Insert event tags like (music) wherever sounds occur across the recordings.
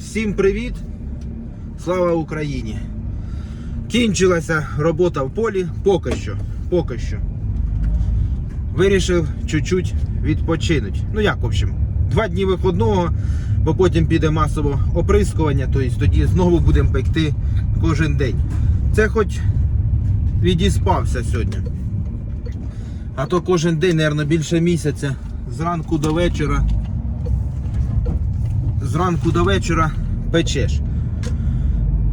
Всім привіт! Слава Україні! Кінчилася робота в полі поки що. Поки що. Вирішив чуть-чуть відпочинути. Ну як, в общем, два дні виходного, бо потім піде масово оприскування, тобто тоді знову будемо пекти кожен день. Це хоч відіспався сьогодні. А то кожен день, мабуть, більше місяця. Зранку до вечора. Зранку до вечора печеш.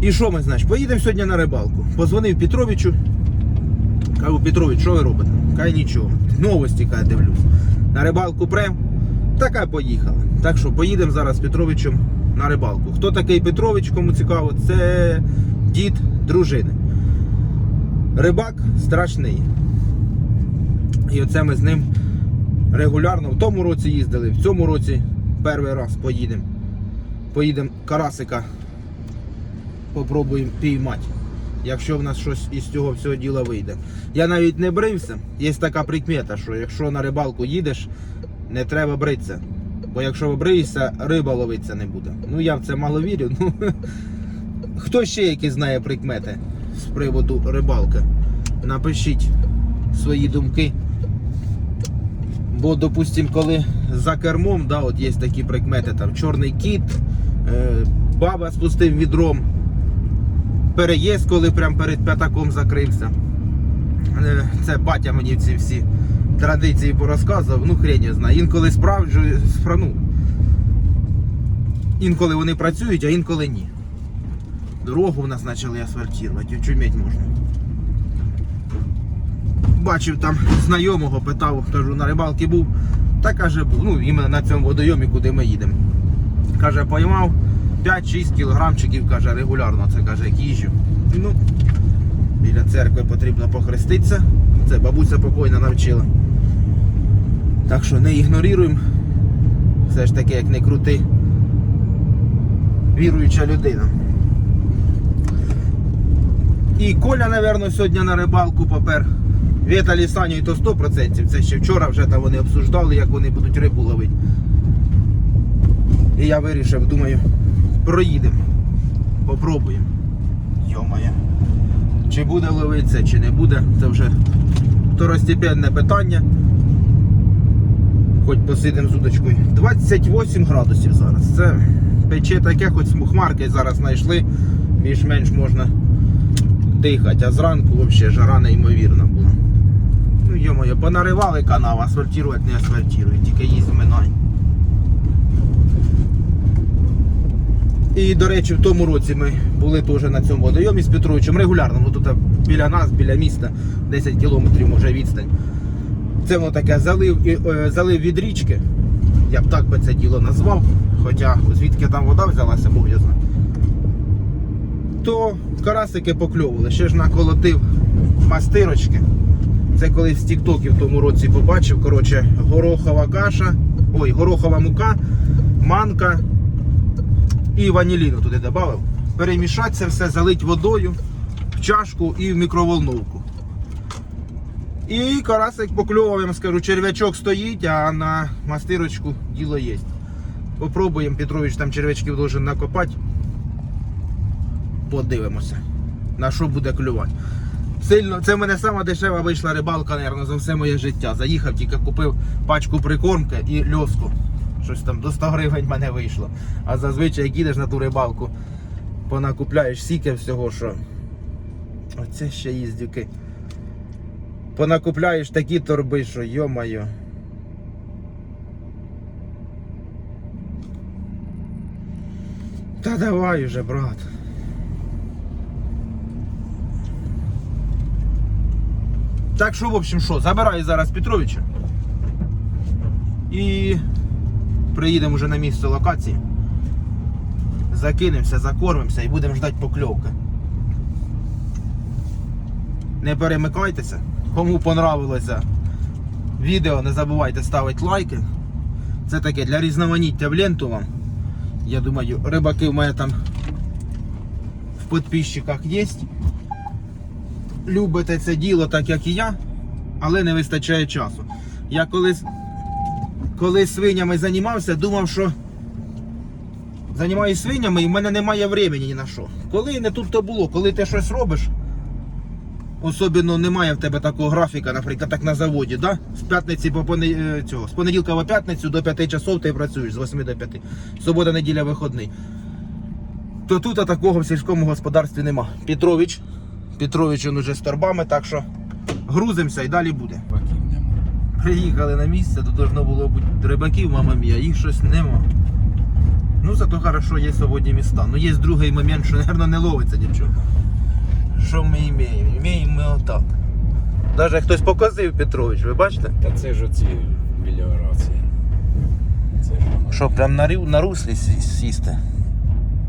І що ми, значить? Поїдемо сьогодні на рибалку. Позвонив Петровичу. Кажу, Петрович, що ви робите? Кай нічого. Новості кай дивлюсь. На рибалку прем. Така поїхала. Так що поїдемо зараз з Петровичем на рибалку. Хто такий Петрович, кому цікаво, це дід дружини. Рибак страшний. І оце ми з ним регулярно в тому році їздили, в цьому році перший раз поїдемо. Поїдемо карасика, попробуємо піймати. Якщо в нас щось із цього всього діла вийде. Я навіть не брився. Є така прикмета, що якщо на рибалку їдеш, не треба бритися. Бо якщо вибриєшся, риба ловитися не буде. Ну я в це мало вірю. Ну, (laughs) хто ще які знає прикмети з приводу рибалки? Напишіть свої думки. Бо, допустим, коли за кермом, да, от є такі прикмети, там чорний кіт, баба з пустим відром, переїзд, коли прям перед п'ятаком закрився. Е, це батя мені ці всі традиції порозказував, ну хрень я знаю. Інколи справджую, спра- ну, інколи вони працюють, а інколи ні. Дорогу в нас почали асфальтувати, очуметь можна бачив там знайомого, питав, кажу, на рибалки був. Та каже. Ну, іменно на цьому водойомі, куди ми їдемо. Каже, поймав 5-6 кілограмчиків, каже, регулярно це каже, як їжджу. Ну, біля церкви потрібно похреститися. Це бабуся покойна навчила. Так що не ігноруємо. Все ж таки, як не крути. Віруюча людина. І Коля, напевно, сьогодні на рибалку попер. Віталій Саню то 100%. Це ще вчора вже там вони обсуждали, як вони будуть рибу ловити. І я вирішив, думаю, проїдемо. Попробуємо. Йомає. Чи буде ловитися, чи не буде, це вже второстепенне питання. Хоч посидимо з удочкою. 28 градусів зараз. Це пече таке, хоч хмарки зараз знайшли, більш-менш можна дихати, а зранку взагалі жара неймовірна була. Ну йо-моє, понаривали канал, асфальтувати не асфальтують, тільки їсть минай. І, до речі, в тому році ми були теж на цьому водойомі з Петровичем регулярно, ну тут біля нас, біля міста, 10 кілометрів може відстань. Це воно таке залив, е, залив від річки. Я б так би це діло назвав. Хоча звідки там вода взялася, Бог я знає то карасики покльовували. Ще ж наколотив мастирочки. Це колись з тіктоків в тому році побачив. Коротше, горохова каша, ой, горохова мука, манка і ваніліну туди додав. Перемішати це все, залить водою в чашку і в мікроволновку. І карасик покльовував, я вам скажу, черв'ячок стоїть, а на мастирочку діло є. Попробуємо, Петрович там черв'ячків должен накопати подивимося, на що буде клювати. Сильно, це в мене сама дешева вийшла рибалка, мабуть, за все моє життя. Заїхав, тільки купив пачку прикормки і льоску. Щось там до 100 гривень в мене вийшло. А зазвичай, як їдеш на ту рибалку, понакупляєш сіки всього, що. Оце ще їздюки. Понакупляєш такі торби, що йо-моє. Та давай уже, брат. Так що, в общем, що, забираю зараз Петровича. І приїдемо вже на місце локації. Закинемося, закормимося і будемо ждати покльовки. Не перемикайтеся. Кому понравилося відео, не забувайте ставити лайки. Це таке для різноманіття в ленту вам. Я думаю, рибаки в мене там в підписчиках є любите це діло так, як і я, але не вистачає часу. Я колись, коли свинями займався, думав, що Займаюсь свинями і в мене немає времени ні на що. Коли не тут то було, коли ти щось робиш, особливо немає в тебе такого графіка, наприклад, так на заводі, да? з п'ятниці по поне... е, цього, з понеділка по п'ятницю до 5 часов ти працюєш, з 8 до 5. Субота, неділя, вихідний. То тут такого в сільському господарстві нема. Петрович. Петрович він уже з торбами, так що грузимося і далі буде. Приїхали на місце, тут должно було бути рибаків, мама мія, їх щось нема. Ну, зато хорошо є свободні міста. Ну є другий момент, що, мабуть, не ловиться нічого. Що ми маємо? Маємо ми отак. Навіть хтось показив Петрович, ви бачите? Та це ж оці меліорації. Це ж воно. Що, прям на, рю- на руслі сі- сісти.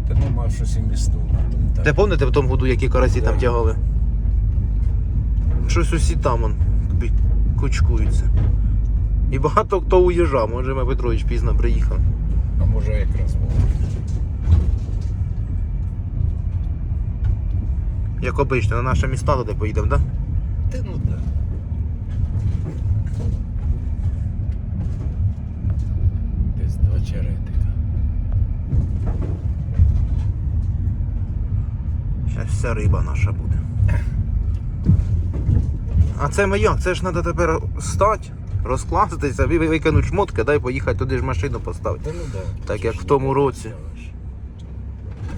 Та нема щось і місту на тому. Ти пам'ятаєте в тому году, які карасі там тягали? Щось усі там он, бі- кучкуються. І багато хто уїжджав, може ми Петрович пізно приїхав. А може якраз було. Як обично, на наше місто туди поїдемо, так? Да? Та ну так. Черетика. Зараз вся риба наша буде. А це як? Це ж треба тепер стати, розкластися, ви- ви- викинути шмотки, дай поїхати туди ж машину поставити. Та ну да. Так як в тому році.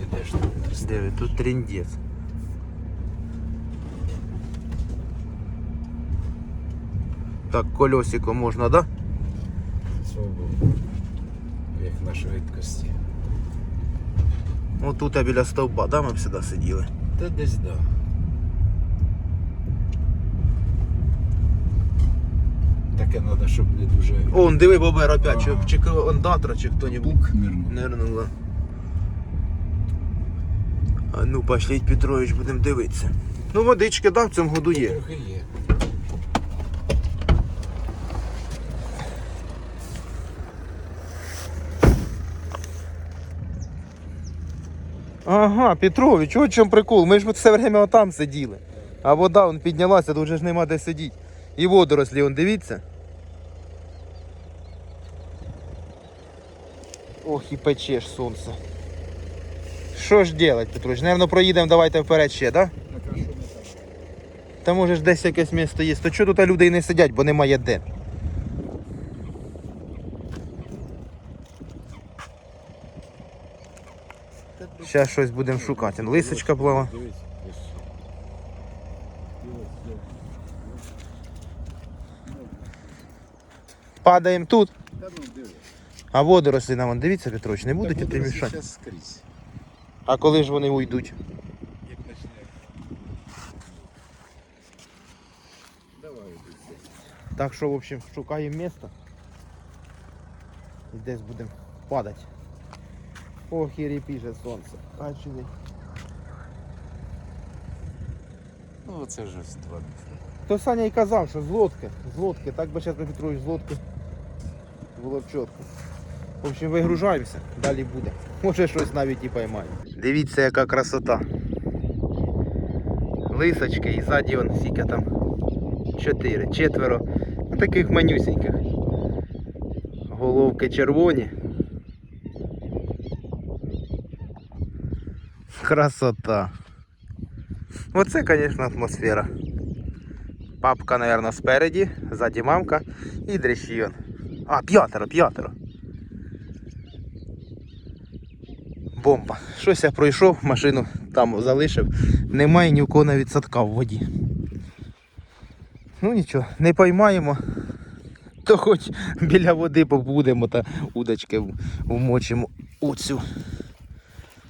Ідеш тут. Диви, тут трендець. Так, колесико можна, да? Свободу. Як на швидкості. Отут я біля стовба, да, ми б сюди сиділи. Та десь да. Таке треба, щоб не дуже Он, диви, бобер опять, чи, чи ондатра, чи хто-нибудь. пук нирнув. Нирнула. А ну, пошліть, Петрович, будемо дивитися. Ну, водички, да, в цьому году є. Трохи є. Ага, Петрович, от чому прикол. Ми ж все время отам сиділи. А вода он піднялася, то вже ж нема де сидіти. І водорослі, он дивіться. Ох, і печеш сонце. Що ж делать, Петрович? Наверно, проїдемо, давайте вперед ще, да? Так, а що не так? Та може ж десь якесь місто є. То чого тут люди і не сидять, бо немає де. Зараз щось будемо шукати. Лисочка плава. Падаємо тут. А водорослі нам, вон, дивіться, Петрович, не будуть іти мішати. Зараз скрізь. А коли ж вони уйдуть? Як почне. Давай йди. Так що, в общем, шукаємо місце. І десь будемо падати. Ох, і репіже сонце. Бачили? Ну це ж ось два. То Саня і казав, що з лодки, з лодки, так би зараз Петрович з лодки було б чітко. В общем, вигружаємося, далі буде. Може щось навіть і поймаємо. Дивіться, яка красота. Лисочки і ззаді он скільки там. Чотири, четверо. Ну, таких манюсеньких. Головки червоні. Красота. Оце, звісно, атмосфера. Папка, наверное, спереді, ззаді мамка і дрищі. А, п'ятеро, п'ятеро. Бомба. Щось я пройшов, машину там залишив. Немає ні в кого навіть садка в воді. Ну нічого, не поймаємо. То хоч біля води побудемо та удочки вмочимо у цю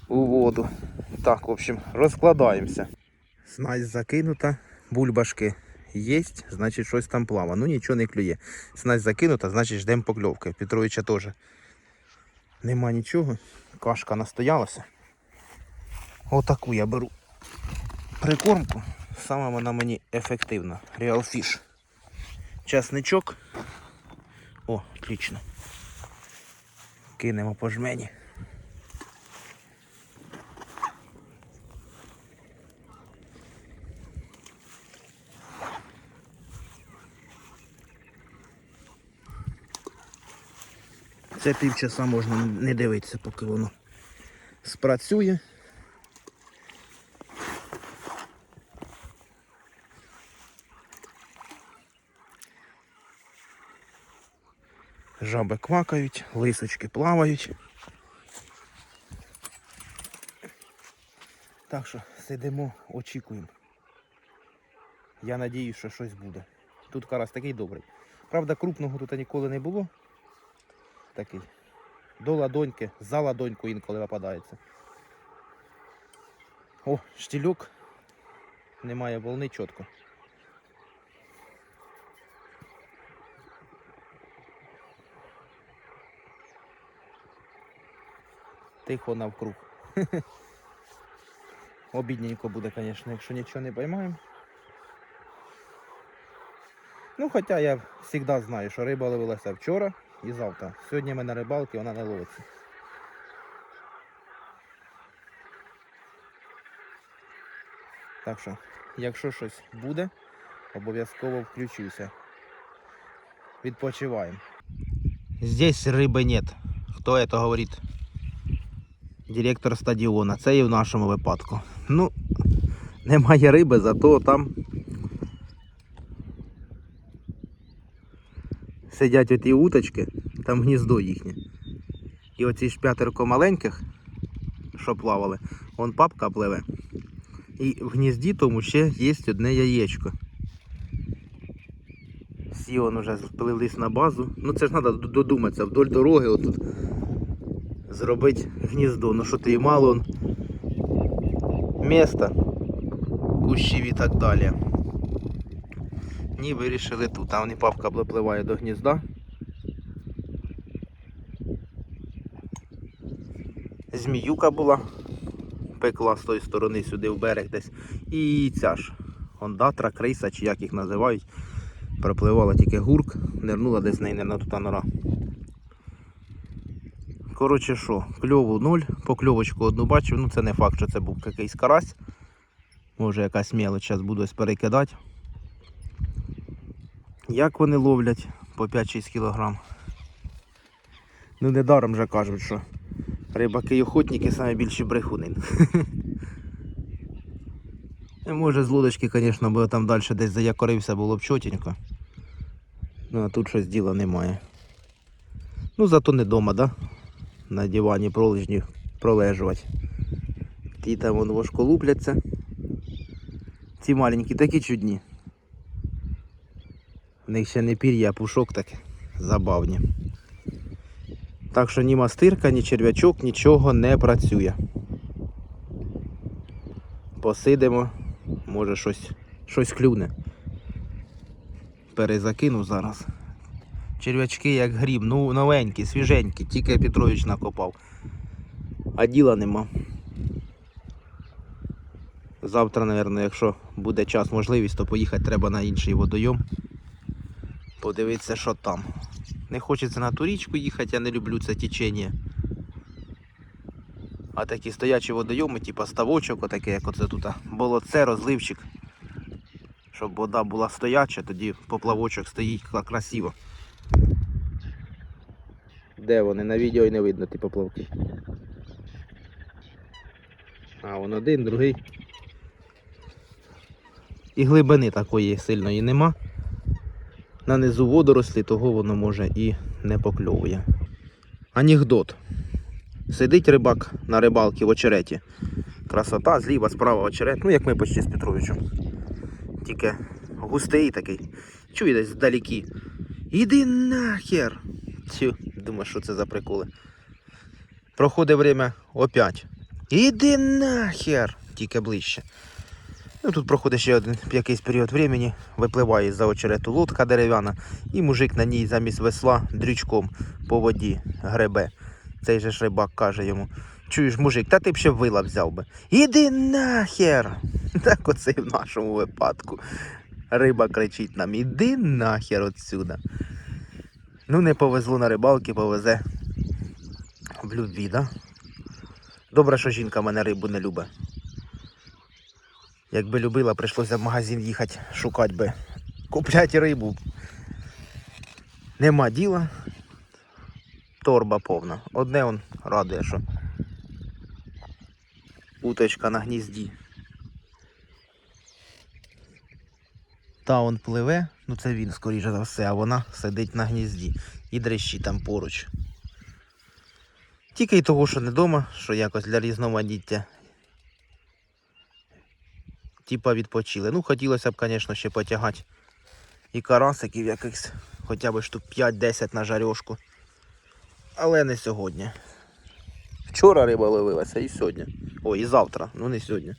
у воду. Так, в общем, розкладаємося. Снасть закинута, бульбашки є, значить щось там плава. Ну нічого не клює. Снасть закинута, значить ждемо покльовки. Петровича теж. Нема нічого. Кашка настоялася. Отаку я беру прикормку. Саме вона мені ефективна. Real Fish. Часничок. О, отлично. Кинемо по жмені. Це півчаса можна не дивитися, поки воно спрацює. Жаби квакають, лисочки плавають. Так що сидимо, очікуємо. Я надіюсь, що щось буде. Тут карась такий добрий. Правда, крупного тут ніколи не було. Такий. До ладоньки, за ладоньку інколи випадається. О, штілюк. Немає волни чітко. Тихо навкруг. (laughs) Обідненько буде, звісно, якщо нічого не поймаємо. Ну, хоча я завжди знаю, що риба ловилася вчора і завтра. Сьогодні ми на рибалці, вона не ловиться. Так що, якщо щось буде, обов'язково включуся. Відпочиваємо. Здесь риби нет. Хто это говорить? Директор стадіона. Це і в нашому випадку. Ну, немає риби, зато там сидять оті уточки, там гніздо їхнє. І оці ж п'ятерко маленьких, що плавали, вон папка пливе. І в гнізді тому ще є одне яєчко. Всі он уже сплились на базу. Ну це ж треба додуматися, вдоль дороги отут зробити гніздо. Ну що ти мало он міста, кущів і так далі. Ні, вирішили тут. Там і папка випливає до гнізда. Зміюка була. Пекла з тої сторони сюди в берег десь. І ця ж ондатра, криса, чи як їх називають. Пропливала тільки гурк, нирнула десь неї на тута нора. Коротше що, кльову нуль, покльовочку одну бачив, ну це не факт, що це був якийсь карась. Може якась мелочь, зараз буду перекидати. Як вони ловлять по 5-6 кг. Ну недаром вже кажуть, що рибаки і охотники самі більші брехуни. (laughs) Може з лодочки, звісно, бо там далі десь заякорився, було б чотенько. Ну а тут щось діла немає. Ну зато не вдома, да? На дивані пролежні пролежувати. Ті там вон важко лупляться. Ці маленькі такі чудні. В них ще не пір'я, а пушок так забавні. Так що ні мастирка, ні черв'ячок, нічого не працює. Посидимо, може щось, щось клюне. Перезакину зараз. Черв'ячки як гріб, ну новенькі, свіженькі, тільки Петрович накопав. А діла нема. Завтра, мабуть, якщо буде час, можливість, то поїхати треба на інший водойом. Подивитися, що там. Не хочеться на ту річку їхати, я не люблю це течення. А такі стоячі водойоми, типу ставочок, отаке, як оце тут. Болоце, розливчик. Щоб вода була стояча, тоді поплавочок стоїть красиво. Де вони? На відео і не видно ті поплавки. А, вон один, другий. І глибини такої сильної нема. На низу водорослі, того воно може і не покльовує. Анекдот. Сидить рибак на рибалці в очереті. Красота, зліва, справа очерет. Ну, як ми почти з Петровичем. Тільки густий такий. Чує десь вдалекі. Іди нахер. Тю, думаю, що це за приколи. Проходить время опять. Іди нахер. Тільки ближче. Ну, тут проходить ще один якийсь період времени, випливає з-за очерету лодка дерев'яна, і мужик на ній замість весла дрючком по воді гребе. Цей же ж рибак каже йому: Чуєш, мужик, та ти б ще вила взяв би. Іди нахер! (laughs) Так оце і в нашому випадку. Риба кричить нам: Іди нахер отсюда. Ну, не повезло на рибалки, повезе в любві, да? Добре, що жінка мене рибу не любить. Якби любила, прийшлося в магазин їхати, шукати би. Купляти рибу. Нема діла. Торба повна. Одне он радує, що Уточка на гнізді. Та он пливе, ну це він, скоріше за все, а вона сидить на гнізді. І дрищі там поруч. Тільки й того, що не вдома, що якось для різноманіття. Типа відпочили. Ну, хотілося б, звісно, ще потягати і карасиків якихось, хоча б штук 5-10 на жарьошку. Але не сьогодні. Вчора риба ловилася і сьогодні. Ой, і завтра, ну не сьогодні.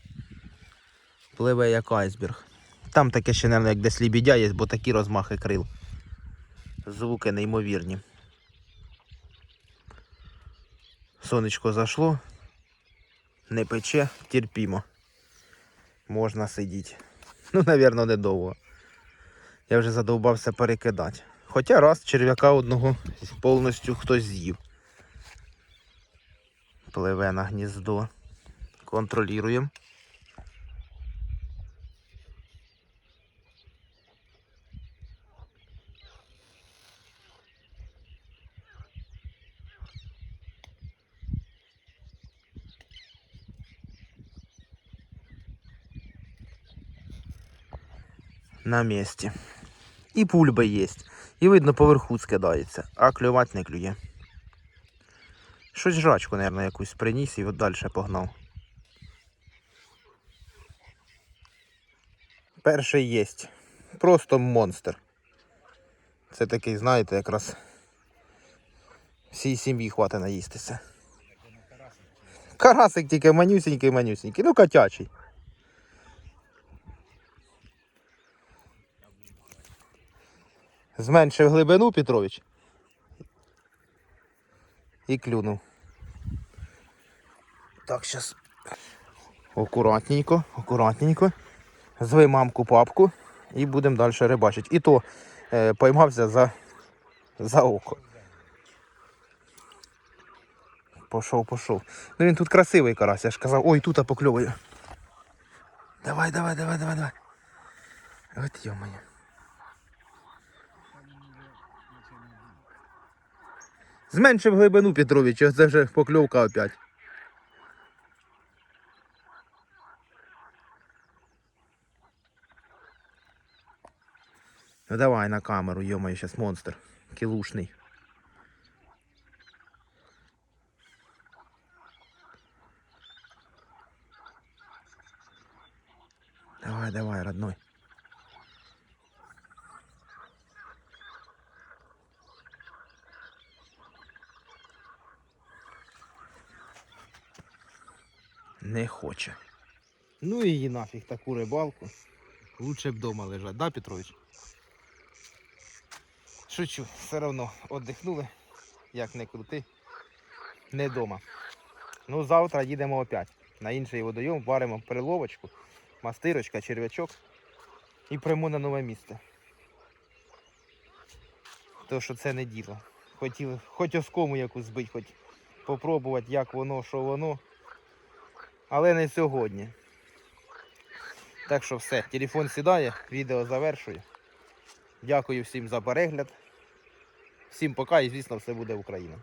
Пливе як айсберг. Там таке ще, мабуть, як десь лібідя є, бо такі розмахи крил. Звуки неймовірні. Сонечко зайшло. Не пече, терпімо. Можна сидіти. Ну, мабуть, недовго. Я вже задовбався перекидати. Хоча раз черв'яка одного повністю хтось з'їв. Пливе на гніздо. Контролюємо. На місці. І пульба є. І видно поверху скидається, а клювати не клює. Щось жрачку, мабуть, якусь приніс і от далі погнав. Перший єсть. Просто монстр. Це такий, знаєте, якраз всій сім'ї хватить наїстися. Карасик тільки манюсінький, манюсінький. Ну, котячий. Зменшив глибину Петрович. І клюнув. Так, зараз. Акуратненько, акуратненько. Зви мамку папку і будемо далі рибачити. І то е, поймався за, за око. Пошов, пошов. Ну він тут красивий карась, я ж казав, ой, тут покльовую. Давай, давай, давай, давай, давай. От йомаю. Зменшив глибину Петрович, це вже покльовка опять. Ну давай на камеру, йомаю, сейчас монстр. Кілушний. Давай, давай, родной. Не хоче. Ну і її нафіг таку рибалку. Лучше б вдома лежать, да, Петрович? Шучу, все одно віддихнули, як не крути, не вдома. Ну, завтра їдемо опять. На інший водойом варимо переловочку, мастирочка, черв'ячок і прямо на нове місце. То що це не діло. Хотіли, хоч оскому якусь збити, хоч попробувати, як воно, що воно. Але не сьогодні. Так що все, телефон сідає, відео завершую. Дякую всім за перегляд. Всім пока і звісно все буде Україна.